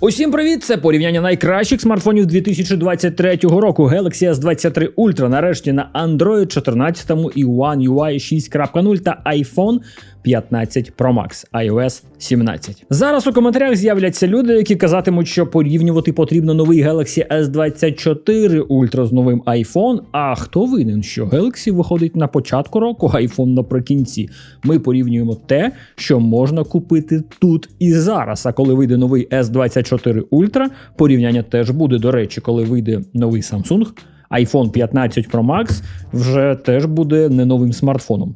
Усім привіт! Це порівняння найкращих смартфонів 2023 року. Galaxy S23 Ultra нарешті на Android 14 і One UI 6.0 та iPhone 15 Pro Max iOS 17. Зараз у коментарях з'являться люди, які казатимуть, що порівнювати потрібно новий Galaxy S24 Ultra з новим iPhone. А хто винен, що Galaxy виходить на початку року, а iPhone наприкінці? Ми порівнюємо те, що можна купити тут і зараз. А коли вийде новий S24 Ultra, порівняння теж буде. До речі, коли вийде новий Samsung. iPhone 15 Pro Max вже теж буде не новим смартфоном.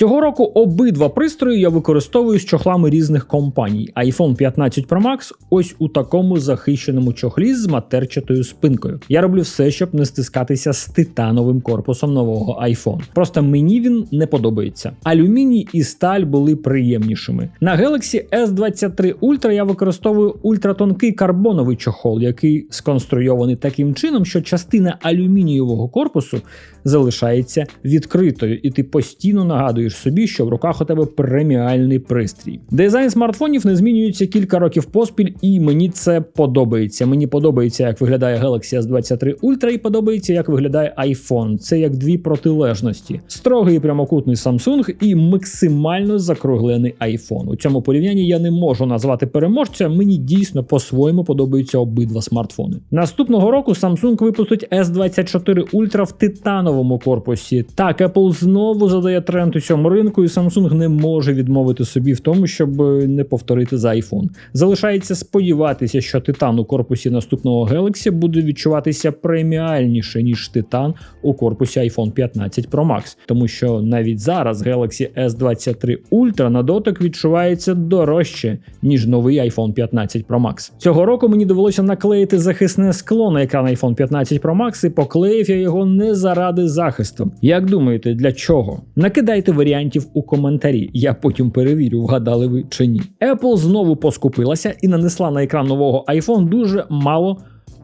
Цього року обидва пристрої я використовую з чохлами різних компаній. iPhone 15 Pro Max ось у такому захищеному чохлі з матерчатою спинкою. Я роблю все, щоб не стискатися з титановим корпусом нового iPhone. Просто мені він не подобається. Алюміній і сталь були приємнішими. На Galaxy S23 Ultra я використовую ультратонкий карбоновий чохол, який сконструйований таким чином, що частина алюмінієвого корпусу залишається відкритою, і ти постійно нагадуєш собі, що в руках у тебе преміальний пристрій. Дизайн смартфонів не змінюється кілька років поспіль, і мені це подобається. Мені подобається, як виглядає Galaxy S23 Ultra, і подобається, як виглядає iPhone. Це як дві протилежності: строгий прямокутний Samsung і максимально закруглений iPhone. У цьому порівнянні я не можу назвати переможця. Мені дійсно по-своєму подобаються обидва смартфони. Наступного року Samsung випустить S24 Ultra в титановому корпусі. Так, Apple знову задає тренд у цьому ринку, і Samsung не може відмовити собі в тому, щоб не повторити за iPhone. Залишається сподіватися, що титан у корпусі наступного Galaxy буде відчуватися преміальніше ніж титан у корпусі iPhone 15 Pro Max, тому що навіть зараз Galaxy S23 Ultra на дотик відчувається дорожче ніж новий iPhone 15 Pro Max. Цього року мені довелося наклеїти захисне скло на екран iPhone 15 Pro Max і поклеїв я його не заради захисту. Як думаєте, для чого? Накидайте варіантів у коментарі. Я потім перевірю, вгадали ви чи ні. Apple знову поскупилася і нанесла на екран нового iPhone дуже мало.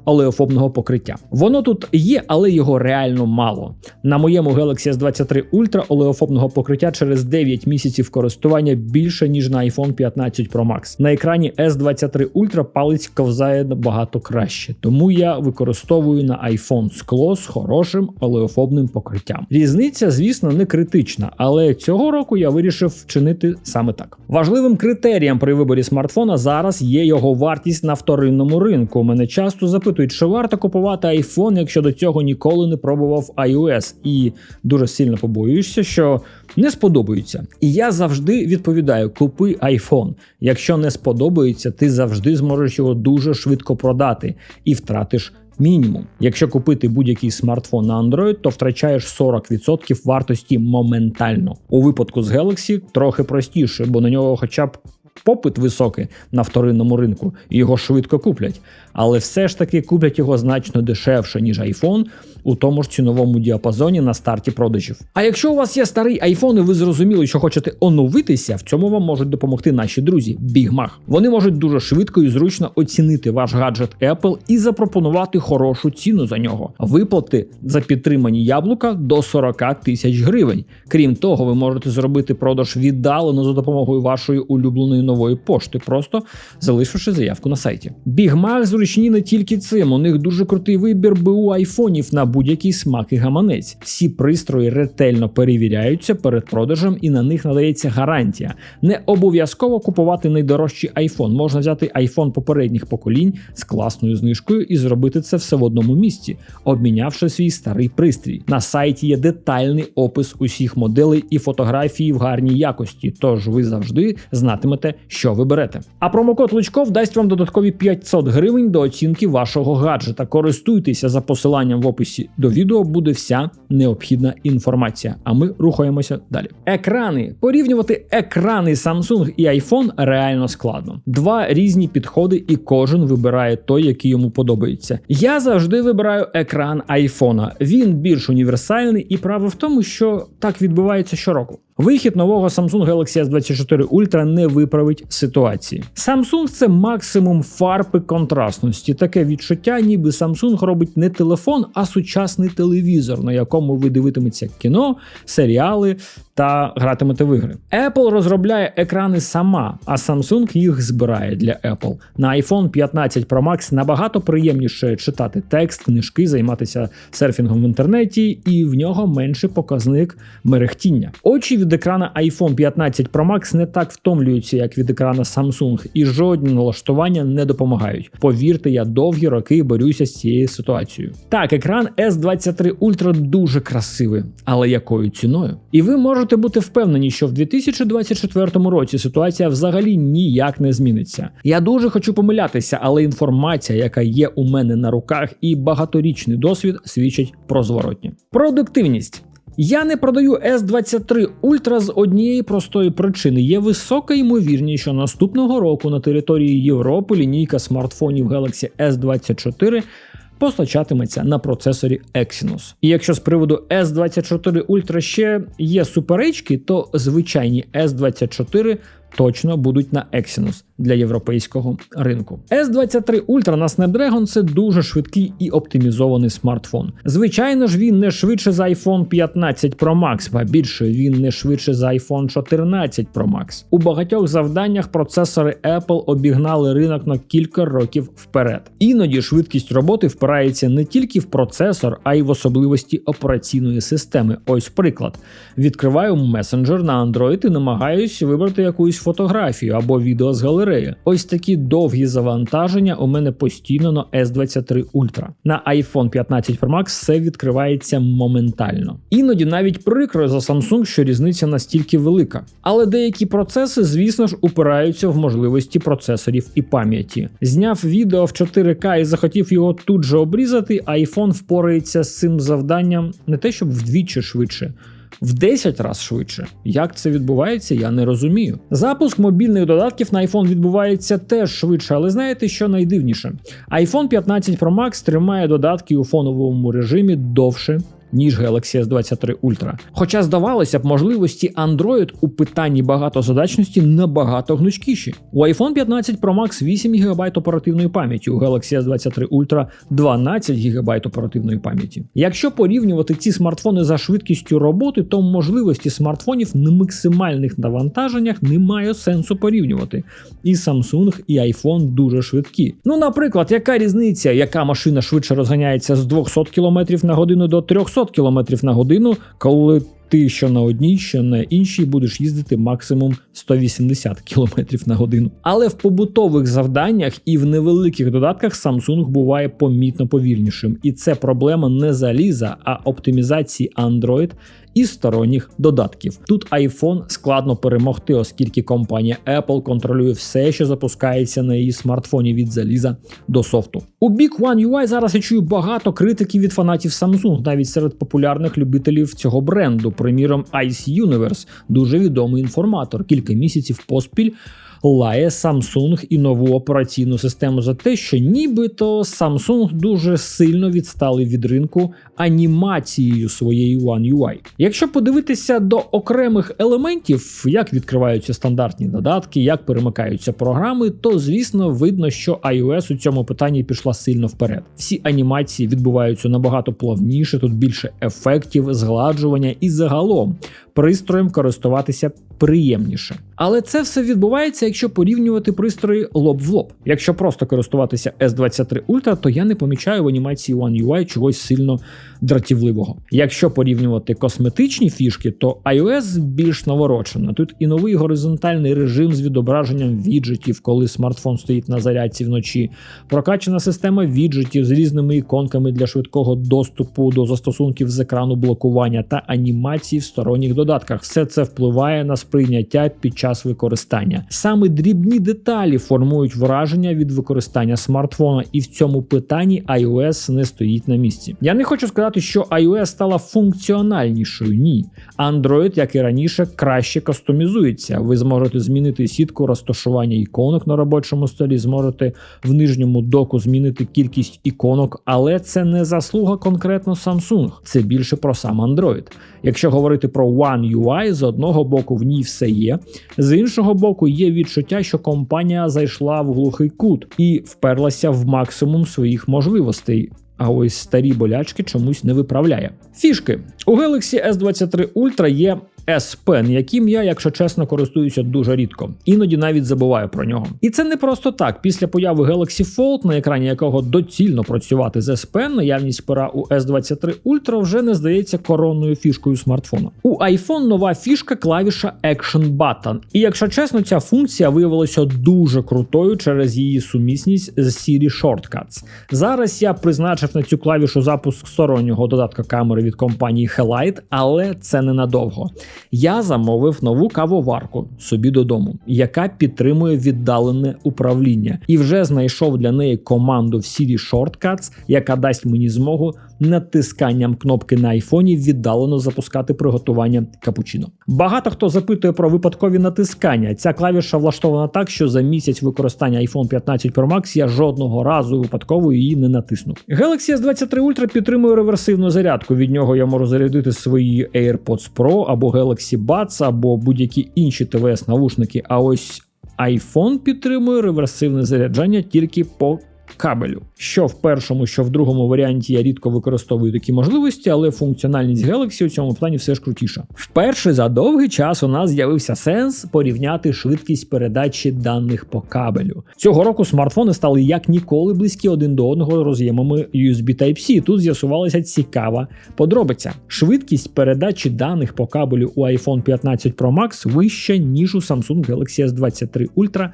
Олеофобного покриття. Воно тут є, але його реально мало. На моєму Galaxy S23 Ultra олеофобного покриття через 9 місяців користування більше, ніж на iPhone 15 Pro Max. На екрані S23 Ultra палець ковзає набагато краще, тому я використовую на iPhone скло з хорошим олеофобним покриттям. Різниця, звісно, не критична, але цього року я вирішив вчинити саме так. Важливим критерієм при виборі смартфона зараз є його вартість на вторинному ринку. Мене часто запитують, чи варто купувати iPhone, якщо до цього ніколи не пробував iOS, і дуже сильно побоюєшся, що не сподобаються. І я завжди відповідаю: купи iPhone. Якщо не сподобається, ти завжди зможеш його дуже швидко продати і втратиш. Мінімум, якщо купити будь-який смартфон на Android, то втрачаєш 40% вартості моментально. У випадку з Galaxy трохи простіше, бо на нього хоча б попит високий на вторинному ринку, і його швидко куплять. Але все ж таки куплять його значно дешевше, ніж iPhone у тому ж ціновому діапазоні на старті продажів. А якщо у вас є старий iPhone і ви зрозуміли, що хочете оновитися, в цьому вам можуть допомогти наші друзі BigMag. Вони можуть дуже швидко і зручно оцінити ваш гаджет Apple і запропонувати хорошу ціну за нього. Виплати за підтримані яблука до 40 тисяч гривень. Крім того, ви можете зробити продаж віддалено за допомогою вашої улюбленої нової пошти, просто залишивши заявку на сайті. BigMag зручні не тільки цим. У них дуже крутий вибір БУ айфонів на будь-який смак і гаманець. Всі пристрої ретельно перевіряються перед продажем і на них надається гарантія. Не обов'язково купувати найдорожчий iPhone. Можна взяти iPhone попередніх поколінь з класною знижкою і зробити це все в одному місці, обмінявши свій старий пристрій. На сайті є детальний опис усіх моделей і фотографії в гарній якості, тож ви завжди знатимете, що ви берете. А промокод Лучков дасть вам додаткові 500 гривень до оцінки вашого гаджета. Користуйтеся за посиланням в описі до відео буде вся необхідна інформація. А ми рухаємося далі. Екрани порівнювати екрани Samsung і iPhone реально складно. Два різні підходи, і кожен вибирає той, який йому подобається. Я завжди вибираю екран iPhone. Він більш універсальний, і право в тому, що так відбувається щороку. Вихід нового Samsung Galaxy S24 Ultra не виправить ситуації. Samsung це максимум фарби контрастності. Таке відчуття, ніби Samsung робить не телефон, а сучасний телевізор, на якому ви дивитиметься кіно, серіали та гратимете в ігри. Apple розробляє екрани сама, а Samsung їх збирає для Apple. На iPhone 15 Pro Max набагато приємніше читати текст, книжки, займатися серфінгом в інтернеті, і в нього менший показник мерехтіння. Очі від екрана iPhone 15 Pro Max не так втомлюються, як від екрана Samsung, і жодні налаштування не допомагають. Повірте, я довгі роки борюся з цією ситуацією. Так, екран S23 Ultra дуже красивий, але якою ціною? І ви можете бути впевнені, що в 2024 році ситуація взагалі ніяк не зміниться. Я дуже хочу помилятися, але інформація, яка є у мене на руках, і багаторічний досвід свідчать про зворотні. Продуктивність. Я не продаю S23 Ultra з однієї простої причини. Є висока ймовірність, що наступного року на території Європи лінійка смартфонів Galaxy S24 постачатиметься на процесорі Exynos. І якщо з приводу S24 Ultra ще є суперечки, то звичайні S24 точно будуть на Exynos для європейського ринку. S23 Ultra на Snapdragon це дуже швидкий і оптимізований смартфон. Звичайно ж, він не швидше за iPhone 15 Pro Max, ба більше він не швидше за iPhone 14 Pro Max. У багатьох завданнях процесори Apple обігнали ринок на кілька років вперед. Іноді швидкість роботи впирається не тільки в процесор, а й в особливості операційної системи. Ось приклад: відкриваю месенджер на Android і намагаюсь вибрати якусь фотографію або відео з галереї. Ось такі довгі завантаження у мене постійно на S23 Ultra. На iPhone 15 Pro Max все відкривається моментально. Іноді навіть прикро за Samsung, що різниця настільки велика. Але деякі процеси, звісно ж, упираються в можливості процесорів і пам'яті. Зняв відео в 4К і захотів його тут же обрізати, iPhone впорається з цим завданням не те, щоб вдвічі швидше в 10 разів швидше. Як це відбувається, я не розумію. Запуск мобільних додатків на iPhone відбувається теж швидше, але знаєте, що найдивніше? iPhone 15 Pro Max тримає додатки у фоновому режимі довше. Ніж Galaxy S23 Ultra. Хоча здавалося б, можливості Android у питанні багатозадачності набагато гнучкіші. У iPhone 15 Pro Max 8 ГБ оперативної пам'яті, у Galaxy S23 Ultra 12 ГБ оперативної пам'яті. Якщо порівнювати ці смартфони за швидкістю роботи, то можливості смартфонів на максимальних навантаженнях немає сенсу порівнювати. І Samsung, і iPhone дуже швидкі. Ну, наприклад, яка різниця, яка машина швидше розганяється з 200 км на годину до 300 км на годину, коли ти що на одній, що на іншій будеш їздити максимум 180 км на годину. Але в побутових завданнях і в невеликих додатках Samsung буває помітно повільнішим. І це проблема не заліза, а оптимізації Android і сторонніх додатків. Тут iPhone складно перемогти, оскільки компанія Apple контролює все, що запускається на її смартфоні від заліза до софту. У Big One UI зараз я чую багато критики від фанатів Samsung, навіть серед популярних любителів цього бренду. Приміром, Ice Universe, дуже відомий інформатор, кілька місяців поспіль лає Samsung і нову операційну систему за те, що нібито Samsung дуже сильно відстали від ринку анімацією своєї One UI. Якщо подивитися до окремих елементів, як відкриваються стандартні додатки, як перемикаються програми, то звісно видно, що iOS у цьому питанні пішла сильно вперед. Всі анімації відбуваються набагато плавніше, тут більше ефектів, згладжування і загалом пристроєм користуватися приємніше. Але це все відбувається, якщо порівнювати пристрої лоб в лоб. Якщо просто користуватися S23 Ultra, то я не помічаю в анімації One UI чогось сильно дратівливого. Якщо порівнювати косметичні фішки, то iOS більш наворочена. Тут і новий горизонтальний режим з відображенням віджитів, коли смартфон стоїть на зарядці вночі, прокачана система віджитів з різними іконками для швидкого доступу до застосунків з екрану блокування та анімації в сторонніх додатках. Все це впливає на сприйняття під час використання. Саме дрібні деталі формують враження від використання смартфона, і в цьому питанні iOS не стоїть на місці. Я не хочу сказати, що iOS стала функціональнішою. Ні, Android, як і раніше, краще кастомізується. Ви зможете змінити сітку розташування іконок на робочому столі, зможете в нижньому доку змінити кількість іконок, але це не заслуга конкретно Samsung, це більше про сам Android. Якщо говорити про One UI, з одного боку в ній все є, з іншого боку, є відчуття, що компанія зайшла в глухий кут і вперлася в максимум своїх можливостей. А ось старі болячки чомусь не виправляє. Фішки у Galaxy S23 Ultra є S Pen, яким я, якщо чесно, користуюся дуже рідко, іноді навіть забуваю про нього. І це не просто так. Після появи Galaxy Fold, на екрані якого доцільно працювати з S Pen, наявність пера у S23 Ultra вже не здається коронною фішкою смартфона. У iPhone нова фішка клавіша Action Button. І якщо чесно, ця функція виявилася дуже крутою через її сумісність з Siri Shortcuts. Зараз я призначив на цю клавішу запуск стороннього додатка камери від компанії Helite, але це ненадовго. Я замовив нову кавоварку собі додому, яка підтримує віддалене управління, і вже знайшов для неї команду в Siri Shortcuts, яка дасть мені змогу натисканням кнопки на айфоні віддалено запускати приготування капучино. Багато хто запитує про випадкові натискання. Ця клавіша влаштована так, що за місяць використання iPhone 15 Pro Max я жодного разу випадково її не натиснув. Galaxy S23 Ultra підтримує реверсивну зарядку. Від нього я можу зарядити свої AirPods Pro або Galaxy Buds, або будь-які інші tvs навушники. А ось iPhone підтримує реверсивне заряджання тільки по кабелю. Що в першому, що в другому варіанті я рідко використовую такі можливості, але функціональність Galaxy у цьому плані все ж крутіша. Вперше за довгий час у нас з'явився сенс порівняти швидкість передачі даних по кабелю. Цього року смартфони стали як ніколи близькі один до одного роз'ємами USB Type-C. Тут з'ясувалася цікава подробиця. Швидкість передачі даних по кабелю у iPhone 15 Pro Max вища, ніж у Samsung Galaxy S23 Ultra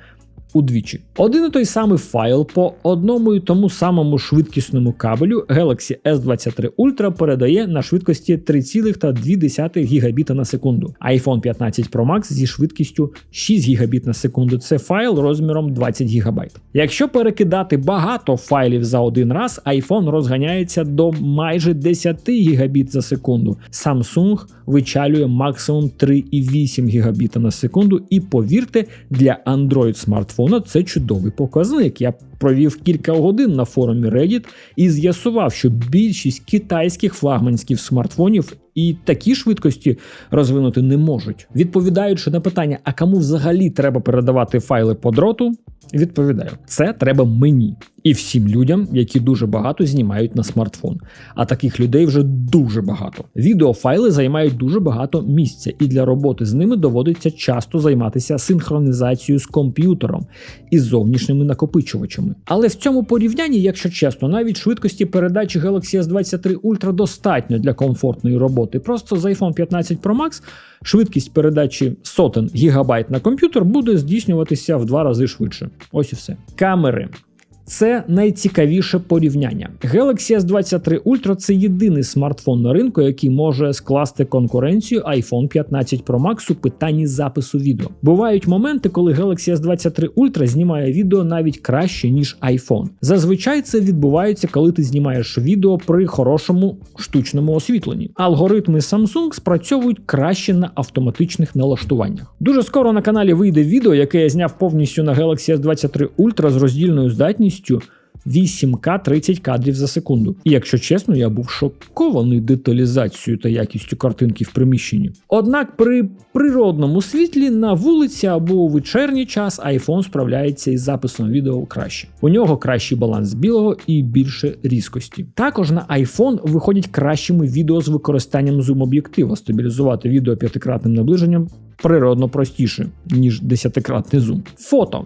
удвічі. Один і той самий файл по одному і тому самому швидкісному кабелю Galaxy S23 Ultra передає на швидкості 3,2 гігабіта на секунду. iPhone 15 Pro Max зі швидкістю 6 гігабіт на секунду. Це файл розміром 20 гігабайт. Якщо перекидати багато файлів за один раз, iPhone розганяється до майже 10 гігабіт за секунду. Samsung вичалює максимум 3,8 гігабіта на секунду. І повірте, для Android смартфона це чудовий показник. Я провів кілька годин на форумі Reddit і з'ясував, що більшість китайських флагманських смартфонів і такі швидкості розвинути не можуть. Відповідаючи на питання, а кому взагалі треба передавати файли по дроту, відповідаю: це треба мені і всім людям, які дуже багато знімають на смартфон. А таких людей вже дуже багато. Відеофайли займають дуже багато місця, і для роботи з ними доводиться часто займатися синхронізацією з комп'ютером і зовнішніми накопичувачами. Але в цьому порівнянні, якщо чесно, навіть швидкості передачі Galaxy S23 Ultra достатньо для комфортної роботи. Просто з iPhone 15 Pro Max швидкість передачі сотень гігабайт на комп'ютер буде здійснюватися в два рази швидше. Ось і все. Камери. Це найцікавіше порівняння. Galaxy S23 Ultra це єдиний смартфон на ринку, який може скласти конкуренцію iPhone 15 Pro Max у питанні запису відео. Бувають моменти, коли Galaxy S23 Ultra знімає відео навіть краще, ніж iPhone. Зазвичай це відбувається, коли ти знімаєш відео при хорошому штучному освітленні. Алгоритми Samsung спрацьовують краще на автоматичних налаштуваннях. Дуже скоро на каналі вийде відео, яке я зняв повністю на Galaxy S23 Ultra з роздільною здатністю. 8К 30 кадрів за секунду. І якщо чесно, я був шокований деталізацією та якістю картинки в приміщенні. Однак при природному світлі на вулиці або у вечірній час iPhone справляється із записом відео краще. У нього кращий баланс білого і більше різкості. Також на iPhone виходять кращими відео з використанням зум-об'єктива. Стабілізувати відео п'ятикратним наближенням природно простіше, ніж десятикратний зум. Фото.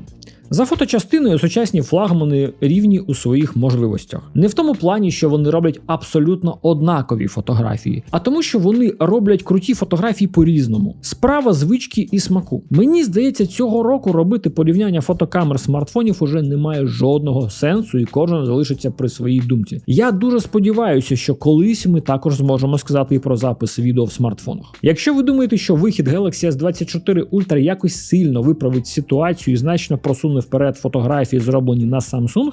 За фоточастиною сучасні флагмани рівні у своїх можливостях. Не в тому плані, що вони роблять абсолютно однакові фотографії, а тому, що вони роблять круті фотографії по-різному. Справа звички і смаку. Мені здається, цього року робити порівняння фотокамер смартфонів уже немає жодного сенсу, і кожен залишиться при своїй думці. Я дуже сподіваюся, що колись ми також зможемо сказати і про запис відео в смартфонах. Якщо ви думаєте, що вихід Galaxy S24 Ultra якось сильно виправить ситуацію і значно просуне вперед фотографії, зроблені на Samsung,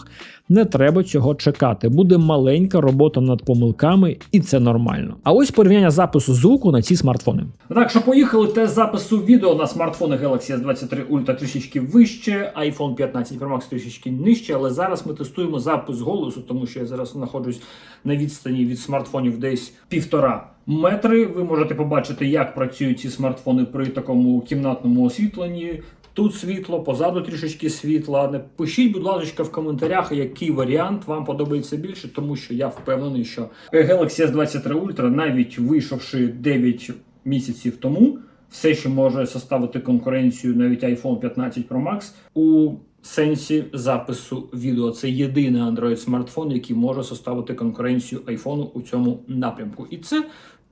не треба цього чекати. Буде маленька робота над помилками, і це нормально. А ось порівняння запису звуку на ці смартфони. Так що поїхали тест запису відео на смартфони Galaxy S23 Ultra трішечки вище, iPhone 15 Pro Max трішечки нижче, але зараз ми тестуємо запис голосу, тому що я зараз знаходжусь на відстані від смартфонів десь півтора. Метри ви можете побачити, як працюють ці смартфони при такому кімнатному освітленні. Тут світло, позаду трішечки світла. Напишіть, будь ласка, в коментарях, який варіант вам подобається більше, тому що я впевнений, що Galaxy S23 Ultra, навіть вийшовши 9 місяців тому, все, що може составити конкуренцію навіть iPhone 15 Pro Max у сенсі запису відео. Це єдиний Android смартфон, який може составити конкуренцію iPhone у цьому напрямку. І це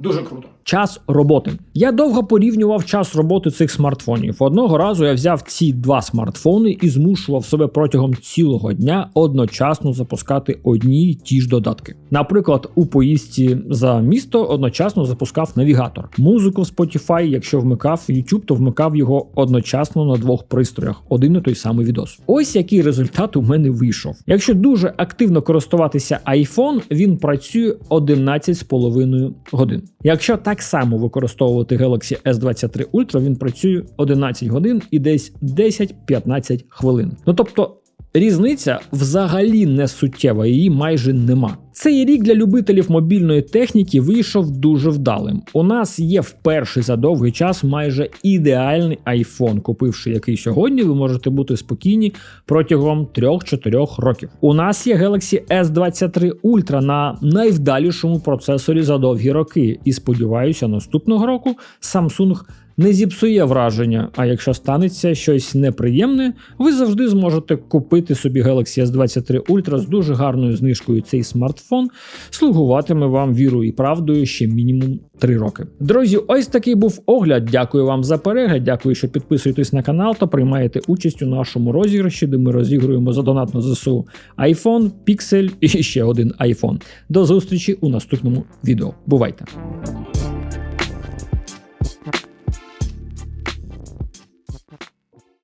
дуже круто. Час роботи. Я довго порівнював час роботи цих смартфонів. Одного разу я взяв ці два смартфони і змушував себе протягом цілого дня одночасно запускати одні й ті ж додатки. Наприклад, у поїздці за місто одночасно запускав навігатор, музику в Spotify, якщо вмикав YouTube, то вмикав його одночасно на двох пристроях, один і той самий відос. Ось який результат у мене вийшов. Якщо дуже активно користуватися iPhone, він працює 11,5 годин. Якщо так само використовувати Galaxy S23 Ultra, він працює 11 годин і десь 10-15 хвилин. Ну тобто. Різниця взагалі не суттєва, її майже нема. Цей рік для любителів мобільної техніки вийшов дуже вдалим. У нас є вперше за довгий час майже ідеальний iPhone. Купивши який сьогодні, ви можете бути спокійні протягом 3-4 років. У нас є Galaxy S23 Ultra на найвдалішому процесорі за довгі роки, і сподіваюся, наступного року Samsung не зіпсує враження. А якщо станеться щось неприємне, ви завжди зможете купити собі Galaxy S23 Ultra з дуже гарною знижкою. Цей смартфон слугуватиме вам вірою і правдою ще мінімум 3 роки. Друзі, ось такий був огляд. Дякую вам за перегляд. Дякую, що підписуєтесь на канал та приймаєте участь у нашому розіграші, де ми розігруємо за донатну ЗСУ iPhone, Pixel і ще один iPhone. До зустрічі у наступному відео. Бувайте!